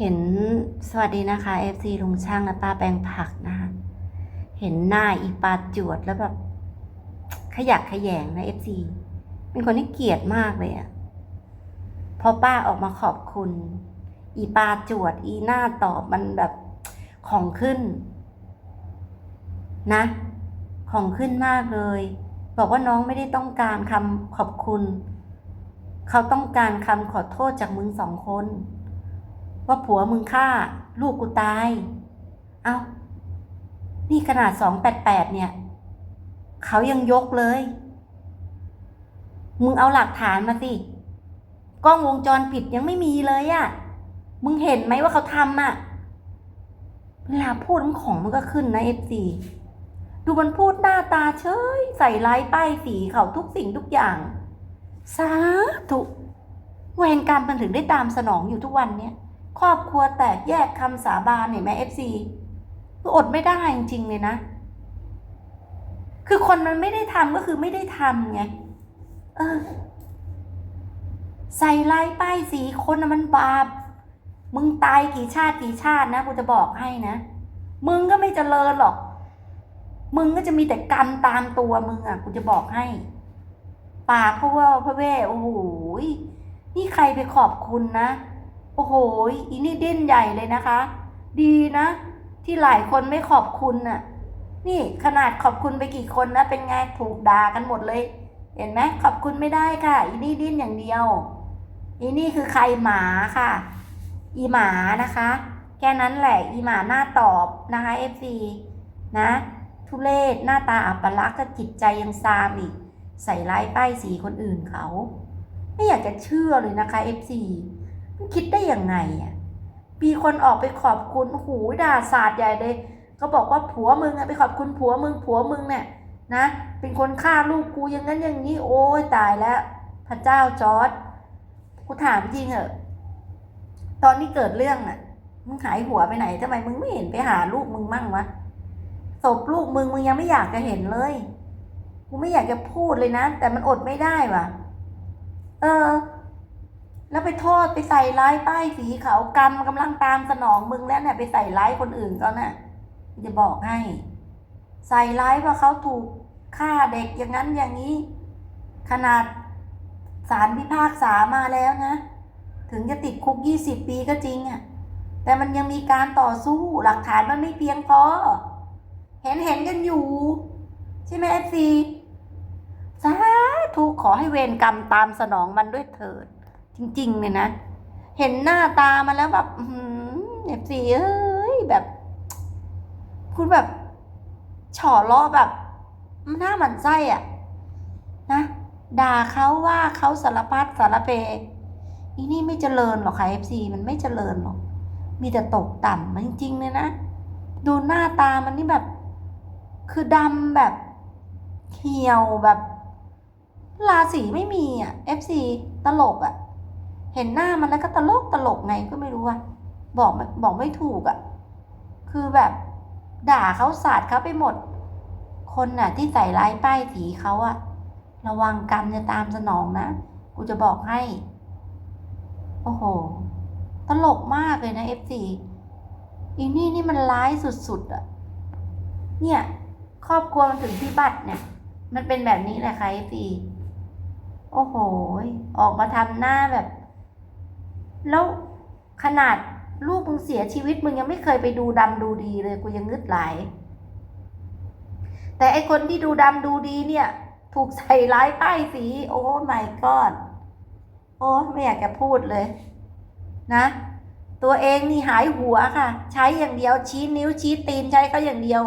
เห็นสวัสดีนะคะ FC ลุงช่างและป้าแปลงผักนะคะ เห็นหน้าอีปาจวดแล้วแบบขยักขยแยงนะ FC เป็นคนที่เกลียดมากเลยอะพอป้าออกมาขอบคุณ อีปาจวด อีหน้าตอบมันแบบของขึ้น นะ ของขึ้นมากเลย บอกว่าน้องไม่ได้ต้องการคำขอบคุณ เขาต้องการคำขอโทษจากมึงสองคน ว่าผัวมึงฆ่า ลูกกูตาย เอานี่ขนาดสองแปดแปดเนี่ย เขายังยกเลย มึงเอาหลักฐานมาสิ กล้องวงจรปิดยังไม่มีเลยอะมึงเห็นไหมว่าเขาทำอะเวลาพูดมันของมันก็ขึ้นนะเอฟซีดูมันพูดหน้าตาเฉย ใส่ร้ายป้ายสีเขาทุกสิ่งทุกอย่าง สาธุเวรกรรมมันถึงได้ตามสนองอยู่ทุกวันเนี่ย ครอบครัวแตกแยกคำสาบานเห็นไหมเอฟซีคืออดไม่ได้จริงๆเลยนะ คือคนมันไม่ได้ทำก็คือไม่ได้ทำไง เออ ใส่ลายป้ายสีคนมันบาป มึงตายกี่ชาติกี่ชาตินะกูจะบอกให้นะ มึงก็ไม่เจริญหรอก มึงก็จะมีแต่กรรมตามตัวมึงอะกูจะบอกให้ปากเพราะว่าพระเวโอ้โหยนี่ใครไปขอบคุณนะ โอ้โหอีนี่ดิ้นใหญ่เลยนะคะ ดีนะ ที่หลายคนไม่ขอบคุณน่ะ นี่ขนาดขอบคุณไปกี่คนนะเป็นไงถูกด่ากันหมดเลย เห็นไหมขอบคุณไม่ได้ค่ะ อีนี่ดิ้นอย่างเดียว อีนี่คือใครหมาค่ะ อีหมานะคะ แค่นั้นแหละอีหมาหน้าตอบนะคะ FC นะทุเลศหน้าตาอัปลักษณ์ก็จิตใจยังซามอีก ใส่ร้ายป้ายสีคนอื่นเขา ไม่อยากจะเชื่อเลยนะคะ FC มันคิดได้ยังไงอะมีคนออกไปขอบคุณหูด่าศาสตร์ใหญ่เลยก็บอกว่าผัวมึงอะไปขอบคุณผัวมึงผัวมึงเนี่ยนะ เป็นคนฆ่าลูกกูอย่างนั้นอย่างนี้ โอ้ยตายแล้ว พระเจ้าจอร์ดกูถามจริงเหอะตอนที่เกิดเรื่องอะมึงหายหัวไปไหนทำไมมึงไม่เห็นไปหาลูกมึงมั่งวะศพลูกมึงมึงยังไม่อยากจะเห็นเลยกูไม่อยากจะพูดเลยนะ แต่มันอดไม่ได้ว่ะ เออ แล้วไปโทษไปใส่ร้ายป้ายสีขาวกรรมกำลังตามสนองมึงแล้วเนี่ยไปใส่ร้ายคนอื่นเขาน่ะจะบอกให้ ใส่ร้ายว่าเขาถูกฆ่าเด็กอย่างนั้นอย่างนี้ ขนาดศาลพิพากษามาแล้วนะ ถึงจะติดคุกยี่สิบปีก็จริงอะแต่มันยังมีการต่อสู้หลักฐานมันไม่เพียงพอเห็นเห็นกันอยู่ ใช่ไหมเอฟซีสาธุขอให้เวรกรรมตามสนองมันด้วยเถิด จริงๆเลยนะ เห็นหน้าตามันแล้วแบบเอฟซีเอ้ยแบบ คุณแบบฉ่อล้อแบบหน้าหมันไส้อะนะด่าเขาว่าเขาสารพัดสารเพอีนี่ไม่เจริญหรอกค่ะเอฟซีมันไม่เจริญหรอก มีแต่ตกต่ำมันจริงๆเลยนะ ดูหน้าตามันนี่แบบ คือดำแบบเหี่ยวแบบ ราศีไม่มีอะเอฟซีตลกอะ เห็นหน้ามันแล้วก็ตลกตลกไงก็ไม่รู้อะบอกบอกไม่ถูกอะคือแบบ ด่าเขาสาดเขาไปหมด คนน่ะ ที่ใส่ร้ายป้ายสีเขาอะระวังกรรมจะตามสนองนะกูจะบอกให้ โอ้โห ตลกมากเลยนะเอฟซีอีนี่นี่มันร้ายสุดๆอะเนี่ย ครอบครัวมันถึงพิบัติเนี่ย มันเป็นแบบนี้แหละค่ะเอฟซีโอ้โห ออกมาทำหน้าแบบ แล้วขนาดลูกมึงเสียชีวิตมึงยังไม่เคยไปดูดำดูดีเลยกูยังงึดไหล แต่ไอคนที่ดูดำดูดีเนี่ย ถูกใส่ร้ายป้ายสี โอ้ไม่กอดโอ้ไม่อยากจะพูดเลย นะ ตัวเองนี่หายหัวค่ะ ใช้อย่างเดียวชี้นิ้วชี้ตีนใช้ก็อย่างเดียว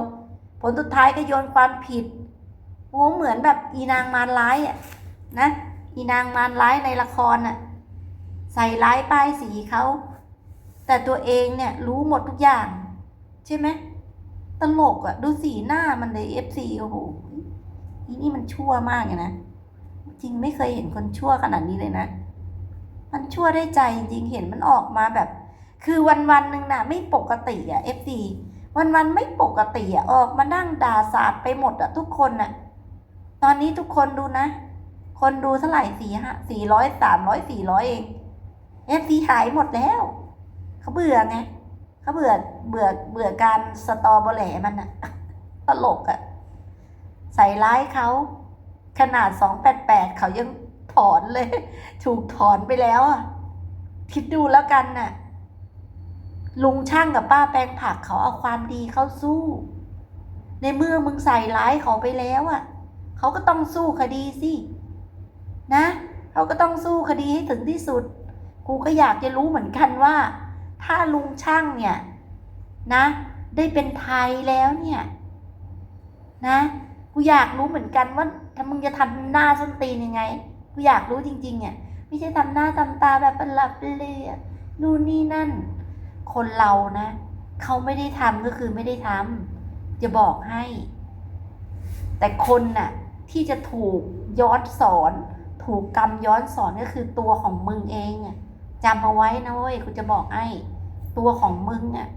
ผลสุดท้ายก็โยนความผิดโอ้เหมือนแบบอีนางมารร้ายอะนะ อีนางมารร้ายในละครอะ ส่ร้ายป้ายสีเขาแต่ตัวเองเนี่ยรู้หมดทุกอย่าง ใช่ไหมตลกอะดูสีหน้ามันเลยเอฟซีโอ้โหอีนี่มันชั่วมากเลยนะจริงไม่เคยเห็นคนชั่วขนาดนี้เลยนะ มันชั่วได้ใจจริงเห็นมันออกมาแบบ คือวันวันหนึ่งน่ะไม่ปกติอะเอฟซีวันวันไม่ปกติอะออกมานั่งด่าสาดไปหมดอะทุกคนน่ะตอนนี้ทุกคนดูนะ คนดูเท่าไหร่สี่ห้าสี่ร้อยสามร้อยสี่ร้อยเอง เอฟซีหายหมดแล้ว เขาเบื่อไงเขาเบื่อเบื่อเบื่อการสตอเบอแหลมันอะตลกอะใส่ร้ายเขาขนาดสองแปดแปดเขายังถอนเลย ถูกถอนไปแล้วอะคิดดูแล้วกันน่ะ ลุงช่างกับป้าแปลงผักเขาเอาความดีเข้าสู้ ในเมื่อมึงใส่ร้ายเขาไปแล้วอะเขาก็ต้องสู้คดีสิ นะ เขาก็ต้องสู้คดีให้ถึงที่สุด กูก็อยากจะรู้เหมือนกันว่า ถ้าลุงช่างเนี่ยนะ ได้เป็นไทยแล้วเนี่ยนะกูอยากรู้เหมือนกันว่าถ้ามึงจะทำหน้าส้นตีนยังไงกูอยากรู้จริงๆเนี่ยไม่ใช่ทำหน้าทำตาแบบประหลับประเลยนู่นนี่นั่น คนเรานะเขาไม่ได้ทำก็คือไม่ได้ทำจะบอกให้ แต่คนน่ะที่จะถูกย้อนสอน ถูกกรรมย้อนสอนก็คือตัวของมึงเองอะ จำเอาไว้นะเว้ยกูจะบอกให้ตัวของมึงอะ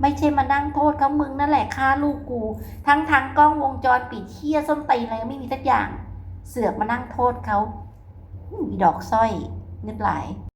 ไม่ใช่มานั่งโทษเขามึงนั่นแหละฆ่าลูกกู ทั้งทางกล้องวงจรปิดเที่ยส้นตีนอะไรไม่มีสักอย่าง เสือกมานั่งโทษเขาอีดอกสร้อยนึกหลาย